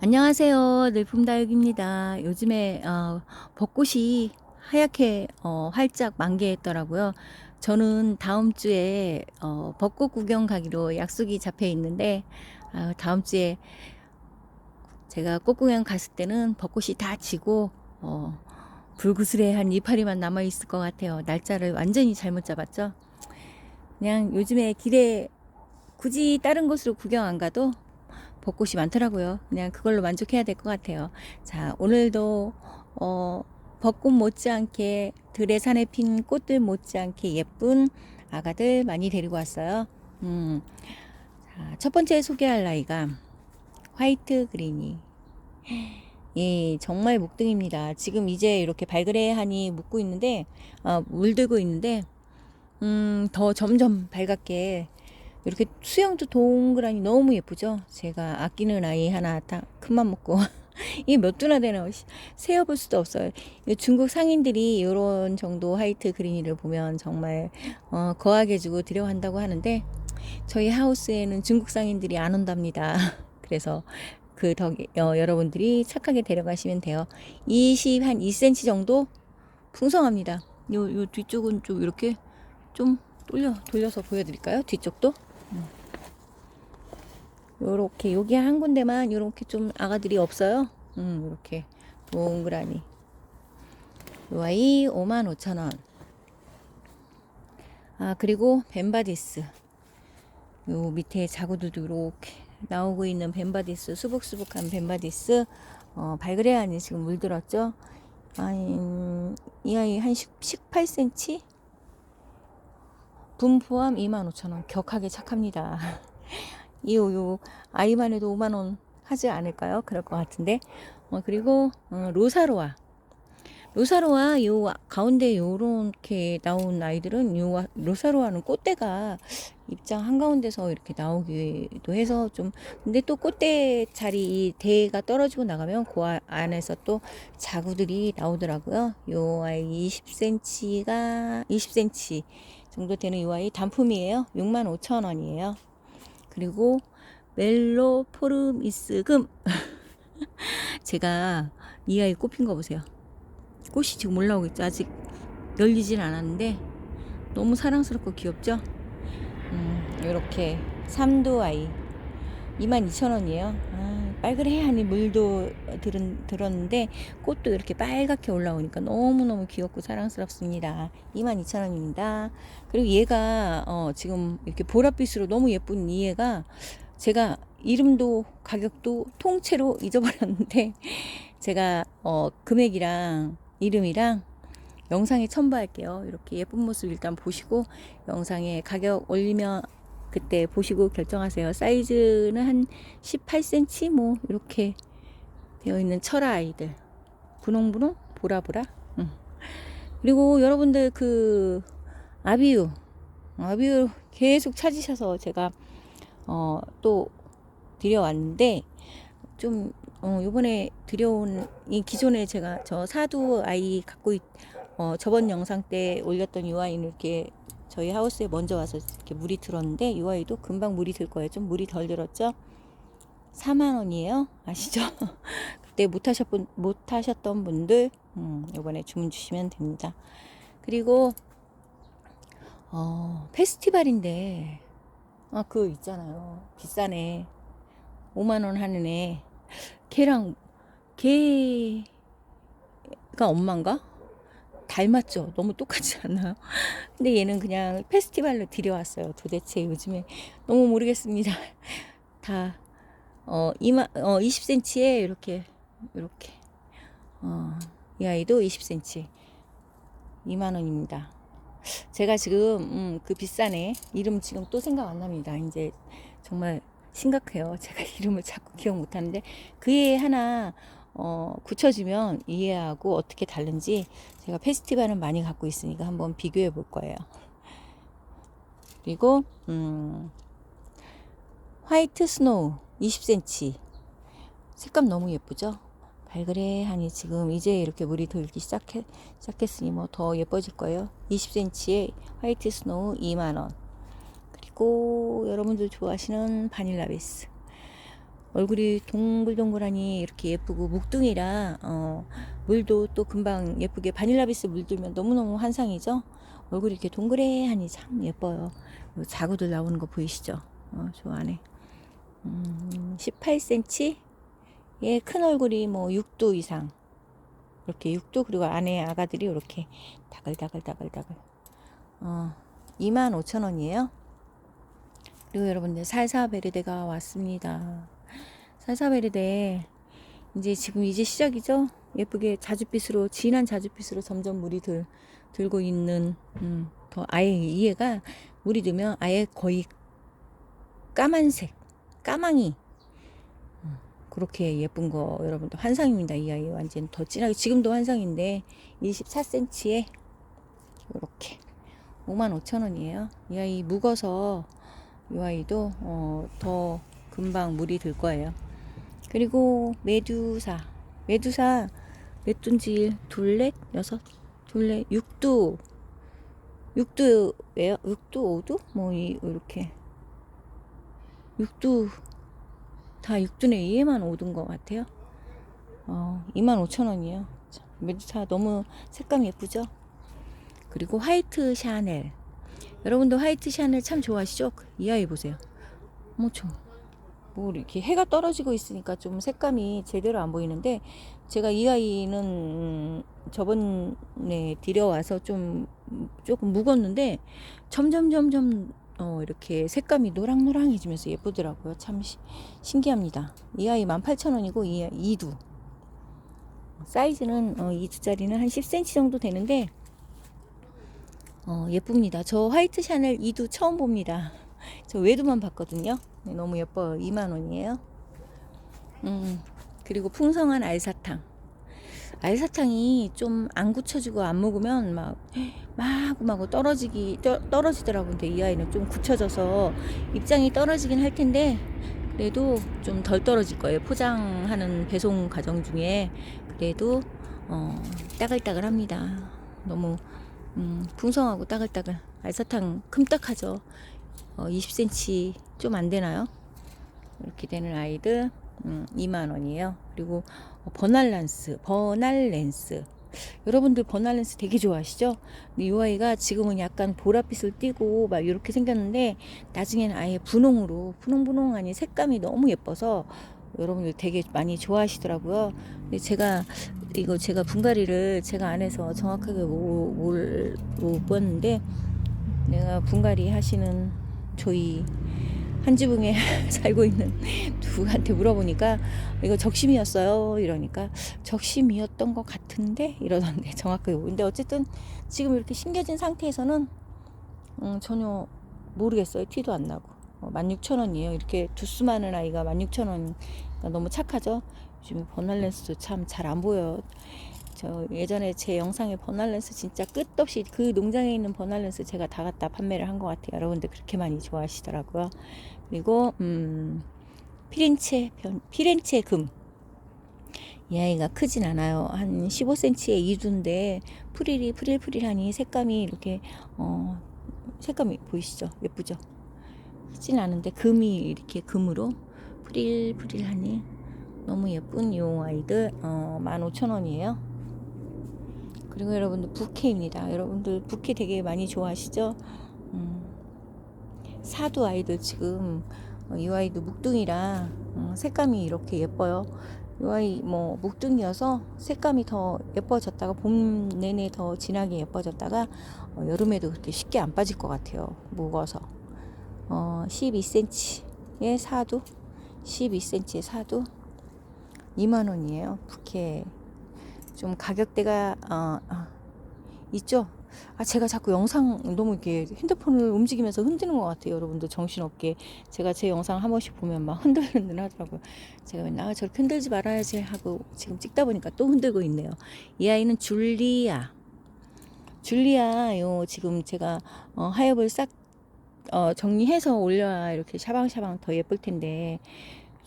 안녕하세요. 늘품다육입니다. 요즘에 어, 벚꽃이 하얗게 어, 활짝 만개했더라고요. 저는 다음 주에 어, 벚꽃 구경 가기로 약속이 잡혀 있는데 아, 다음 주에 제가 꽃 구경 갔을 때는 벚꽃이 다 지고 어, 불구슬해한 이파리만 남아 있을 것 같아요. 날짜를 완전히 잘못 잡았죠. 그냥 요즘에 길에 굳이 다른 곳으로 구경 안 가도 벚꽃이 많더라고요. 그냥 그걸로 만족해야 될 것 같아요. 자, 오늘도 어, 벚꽃 못지않게 들의 산에 핀 꽃들 못지않게 예쁜 아가들 많이 데리고 왔어요. 음, 자, 첫 번째 소개할 아이가 화이트 그린이. 예, 정말 목등입니다. 지금 이제 이렇게 발그레하니 묻고 있는데, 어, 물들고 있는데, 음, 더 점점 밝게 이렇게 수영도 동그라니 너무 예쁘죠? 제가 아끼는 아이 하나 딱 큰맘 먹고 이게 몇 두나 되나 세어볼 수도 없어요. 이 중국 상인들이 이런 정도 화이트 그린이를 보면 정말 어, 거하게 주고 들여한다고 하는데 저희 하우스에는 중국 상인들이 안 온답니다. 그래서 그 덕에 어, 여러분들이 착하게 데려가시면 돼요. 20 한 2cm 정도 풍성합니다. 요, 요 뒤쪽은 좀 이렇게 좀 돌려 돌려서 보여드릴까요? 뒤쪽도 요렇게 여기 한 군데만 요렇게 좀 아가들이 없어요. 음, 요렇게 동그라니. 요 아이 55,000원. 아, 그리고 벤바디스. 요 밑에 자구들도 이렇게 나오고 있는 벤바디스, 수북수북한 벤바디스. 어, 발그레안이 지금 물들었죠? 아니, 음, 이 아이 한 10, 18cm? 분 포함 25,000원. 격하게 착합니다. 이요 아이만 해도 5만 원 하지 않을까요? 그럴 것 같은데. 어, 그리고 어, 로사로아. 로사로아 요 가운데 요렇게 나온 아이들은 요 로사로아는 꽃대가 입장 한가운데서 이렇게 나오기도 해서 좀 근데 또 꽃대 자리 이 대가 떨어지고 나가면 그 아- 안에서 또 자구들이 나오더라고요. 요 아이 20cm가 20cm 정도 되는 요 아이 단품이에요. 65,000원이에요. 그리고 멜로포르미스금 제가 이 아이 꽃핀 거 보세요. 꽃이 지금 올라오고 있죠. 아직 열리진 않았는데 너무 사랑스럽고 귀엽죠? 음, 이렇게 삼도 아이 22,000원이에요. 아, 빨그레 하니 물도 들은, 들었는데 꽃도 이렇게 빨갛게 올라오니까 너무너무 귀엽고 사랑스럽습니다. 22,000원입니다. 그리고 얘가 어, 지금 이렇게 보랏빛으로 너무 예쁜 이 애가 제가 이름도 가격도 통째로 잊어버렸는데 제가 어, 금액이랑 이름이랑 영상에 첨부할게요. 이렇게 예쁜 모습 일단 보시고 영상에 가격 올리면 그때 보시고 결정하세요. 사이즈는 한 18cm 뭐 이렇게 되어 있는 철아 아이들. 분홍분홍 보라보라. 응. 그리고 여러분들 그 아비유 아비유 계속 찾으셔서 제가 어 또 드려왔는데 좀 어, 요번에 들여온 이 기존에 제가 저 사두 아이 갖고 있, 어, 저번 영상 때 올렸던 이 아이는 이렇게 저희 하우스에 먼저 와서 이렇게 물이 들었는데 이 아이도 금방 물이 들 거예요. 좀 물이 덜 들었죠? 4만 원이에요. 아시죠? 그때 못 하셨던 못 하셨던 분들 음, 이번에 주문 주시면 됩니다. 그리고 어, 페스티벌인데 아, 그 있잖아요. 비싸네. 5만 원 하는 애. 걔랑 걔가 엄마인가? 닮았죠. 너무 똑같지 않나요? 근데 얘는 그냥 페스티벌로 들여왔어요. 도대체 요즘에 너무 모르겠습니다. 다 어, 이마, 어, 20cm에 이렇게 이렇게 어, 이 아이도 20cm 2만 원입니다. 제가 지금 음, 그 비싸네 이름 지금 또 생각 안 납니다. 이제 정말 심각해요. 제가 이름을 자꾸 기억 못 하는데 그애 하나 어, 굳혀지면 이해하고 어떻게 다른지 제가 페스티벌은 많이 갖고 있으니까 한번 비교해 볼 거예요. 그리고 음, 화이트 스노우 20cm 색감 너무 예쁘죠? 발그레하니 지금 이제 이렇게 물이 돌기 시작해, 시작했으니 뭐 더 예뻐질 거예요. 20cm의 화이트 스노우 2만원. 그리고 여러분들 좋아하시는 바닐라 베이스. 얼굴이 동글동글하니 이렇게 예쁘고 목둥이라 어, 물도 또 금방 예쁘게 바닐라비스 물들면 너무너무 환상이죠. 얼굴이 이렇게 동그래하니 참 예뻐요. 요 자구들 나오는 거 보이시죠? 어, 저 안에 음, 18cm 예, 큰 얼굴이 뭐 6도 이상 이렇게 6도 그리고 안에 아가들이 이렇게 다글다글다글다글 어, 25,000원이에요. 그리고 여러분들 살사 베르데가 왔습니다. 살사베르데 이제 지금 이제 시작이죠. 예쁘게 자줏빛으로 진한 자줏빛으로 점점 물이 들, 들고 있는 음, 더 아예 이해가 물이 들면 아예 거의 까만색 까망이 음, 그렇게 예쁜 거 여러분들 환상입니다. 이 아이 완전 더 진하게 지금도 환상인데 24cm에 이렇게 55,000원이에요. 이 아이 묵어서 이 아이도 어, 더 금방 물이 들 거예요. 그리고 메두사, 메두사 몇 둔지 둘넷 여섯 둘넷 육두 육두예요. 육두 오두 뭐 이, 이렇게 육두 다 육두네 이에만 오든 것 같아요. 어, 25,000원이에요. 메두사 너무 색감 예쁘죠? 그리고 화이트 샤넬. 여러분도 화이트 샤넬 참 좋아하시죠? 이 아이 보세요. 뭐 좀, 뭐 이렇게 해가 떨어지고 있으니까 좀 색감이 제대로 안 보이는데 제가 이 아이는 음, 저번에 들여와서 좀 조금 묵었는데 점점 점점 어, 이렇게 색감이 노랑노랑해지면서 예쁘더라고요. 참 시, 신기합니다. 이 아이 18,000원이고 이 아이 이두 사이즈는 어, 이두짜리는 한 10cm 정도 되는데 어, 예쁩니다. 저 화이트 샤넬 이두 처음 봅니다. 저 외두만 봤거든요. 네, 너무 예뻐요. 2만 원이에요. 음, 그리고 풍성한 알사탕. 알사탕이 좀 안 굳혀지고 안 먹으면 막 마구마구 떨어지기 떠, 떨어지더라고요. 근데 이 아이는 좀 굳혀져서 입장이 떨어지긴 할 텐데 그래도 좀 덜 떨어질 거예요. 포장하는 배송 과정 중에 그래도 어, 따글따글합니다. 너무 음, 풍성하고 따글따글 알사탕 큼딱하죠. 어, 20cm 좀 안 되나요? 이렇게 되는 아이들 음, 2만 원이에요. 그리고 어, 버날란스, 버날렌스. 여러분들 버날렌스 되게 좋아하시죠? 근데 이 아이가 지금은 약간 보랏빛을 띠고 막 이렇게 생겼는데 나중에는 아예 분홍으로 분홍분홍하니 색감이 너무 예뻐서 여러분들 되게 많이 좋아하시더라고요. 근데 제가 이거 제가 분갈이를 제가 안 해서 정확하게 못, 못 봤는데 내가 분갈이 하시는 저희 한 지붕에 살고 있는 누구한테 물어보니까 이거 적심이었어요. 이러니까 적심이었던 것 같은데? 이러던데 정확하게. 근데 어쨌든 지금 이렇게 심겨진 상태에서는 음, 전혀 모르겠어요. 티도 안 나고. 어, 16,000원이에요. 이렇게 두수 많은 아이가 16,000원 너무 착하죠? 요즘 버날렌스도 참 잘 안 보여요 저 예전에 제 영상에 버날렌스 진짜 끝없이 그 농장에 있는 버날렌스 제가 다 갖다 판매를 한 것 같아요. 여러분들 그렇게 많이 좋아하시더라고요. 그리고 음, 피렌체 변, 피렌체 금. 이 아이가 크진 않아요. 한 15cm의 이두인데 프릴이 프릴프릴하니 색감이 이렇게 어, 색감이 보이시죠? 예쁘죠? 크진 않은데 금이 이렇게 금으로 프릴프릴하니 너무 예쁜 이 아이들 어, 15,000원이에요. 그리고 여러분들 부케입니다. 여러분들 부케 되게 많이 좋아하시죠? 음, 사두 아이들 지금 어, 이 아이도 묵둥이라 어, 색감이 이렇게 예뻐요. 이 아이 뭐 묵둥이여서 색감이 더 예뻐졌다가 봄 내내 더 진하게 예뻐졌다가 어, 여름에도 그렇게 쉽게 안 빠질 것 같아요. 묵어서 어, 12cm의 사두 12cm의 사두 2만 원이에요. 부케 좀 가격대가 어, 어, 있죠. 아 제가 자꾸 영상 너무 이렇게 핸드폰을 움직이면서 흔드는 것 같아요. 여러분들 정신없게 제가 제 영상 한 번씩 보면 막 흔들흔들 하더라고요. 제가 맨날 아, 저렇게 흔들지 말아야지 하고 지금 찍다 보니까 또 흔들고 있네요. 이 아이는 줄리아. 줄리아 요 지금 제가 어, 하엽을 싹 어, 정리해서 올려야 이렇게 샤방샤방 더 예쁠 텐데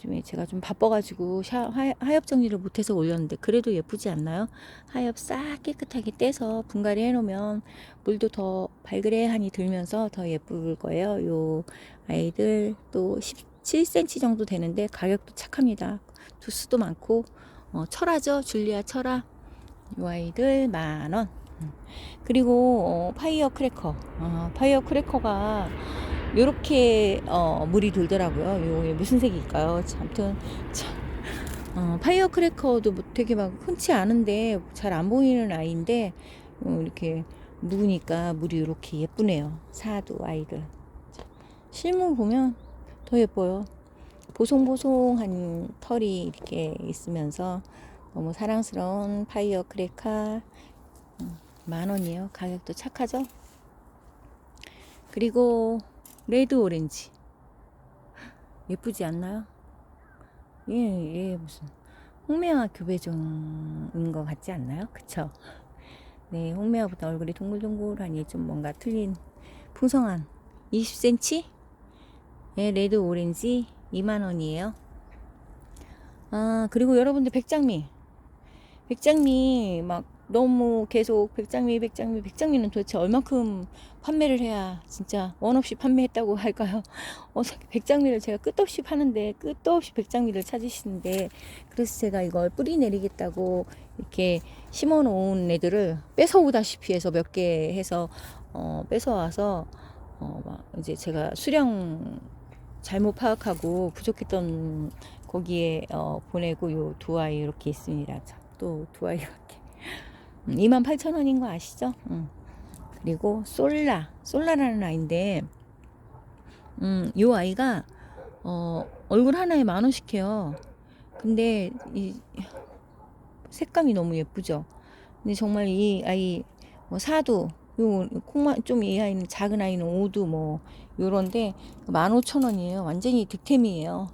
요즘에 제가 좀 바빠가지고 샤, 하, 하엽 정리를 못해서 올렸는데 그래도 예쁘지 않나요? 하엽 싹 깨끗하게 떼서 분갈이 해놓으면 물도 더 발그레하니 들면서 더 예쁠 거예요. 요 아이들 또 10, 7cm 정도 되는데 가격도 착합니다. 두수도 많고 어, 철화죠. 줄리아 철화. 이 아이들 만 원. 음. 그리고 어, 파이어 크래커. 어, 파이어 크래커가 요렇게 어, 물이 돌더라고요. 요게 무슨 색일까요? 참, 아무튼 참 어, 파이어 크래커도 뭐 되게 막 흔치 않은데 잘 안 보이는 아이인데 어, 이렇게 묵으니까 물이 이렇게 예쁘네요. 사두 아이들. 자, 실물 보면 더 예뻐요. 보송보송한 털이 이렇게 있으면서 너무 사랑스러운 파이어 크래커 음, 만 원이에요. 가격도 착하죠? 그리고 레드 오렌지 예쁘지 않나요? 예, 예, 무슨 홍매화 교배종인 것 같지 않나요? 그쵸? 네, 홍매화보다 얼굴이 동글동글하니 좀 뭔가 틀린 풍성한 20cm? 예, 레드 오렌지 2만원이에요. 아, 그리고 여러분들 백장미. 백장미 막 너무 계속 백장미, 백장미, 백장미는 도대체 얼만큼 판매를 해야 진짜 원 없이 판매했다고 할까요? 어, 백장미를 제가 끝없이 파는데 끝없이 백장미를 찾으시는데 그래서 제가 이걸 뿌리 내리겠다고 이렇게 심어 놓은 애들을 뺏어오다시피 해서 몇 개 해서 어, 뺏어와서 어, 막 이제 제가 수량 잘못 파악하고 부족했던 거기에 어, 보내고 요 두 아이 이렇게 있습니다. 또 두 아이 이렇게 28,000원인 거 아시죠? 음. 그리고 솔라 솔라라는 아이인데 음, 요 아이가 어, 얼굴 하나에 만 원씩 해요. 근데 이 색감이 너무 예쁘죠. 근데 정말 이 아이 뭐 사두 요 콩만 좀 이 아이는 작은 아이는 오두 뭐 요런데 15,000원이에요. 완전히 득템이에요.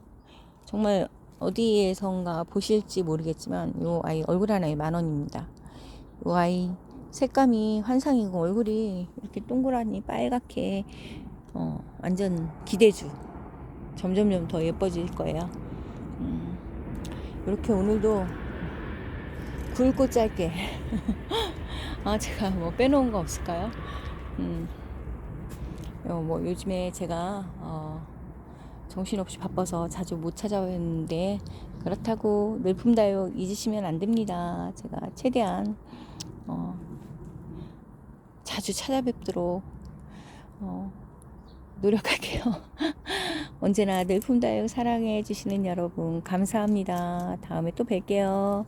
정말 어디에선가 보실지 모르겠지만 요 아이 얼굴 하나에 만 원입니다. 요 아이 색감이 환상이고 얼굴이 이렇게 동그라니 빨갛게 어, 완전 기대주. 점점점 더 예뻐질 거예요. 음, 이렇게 오늘도 굵고 짧게. 아, 제가 뭐 빼놓은 거 없을까요? 음, 어, 뭐 요즘에 제가 어, 정신없이 바빠서 자주 못 찾아뵙는데 그렇다고 늘품 다육 잊으시면 안 됩니다. 제가 최대한 어, 자주 찾아뵙도록 어, 노력할게요. 언제나 늘품 다육 사랑해 주시는 여러분 감사합니다. 다음에 또 뵐게요.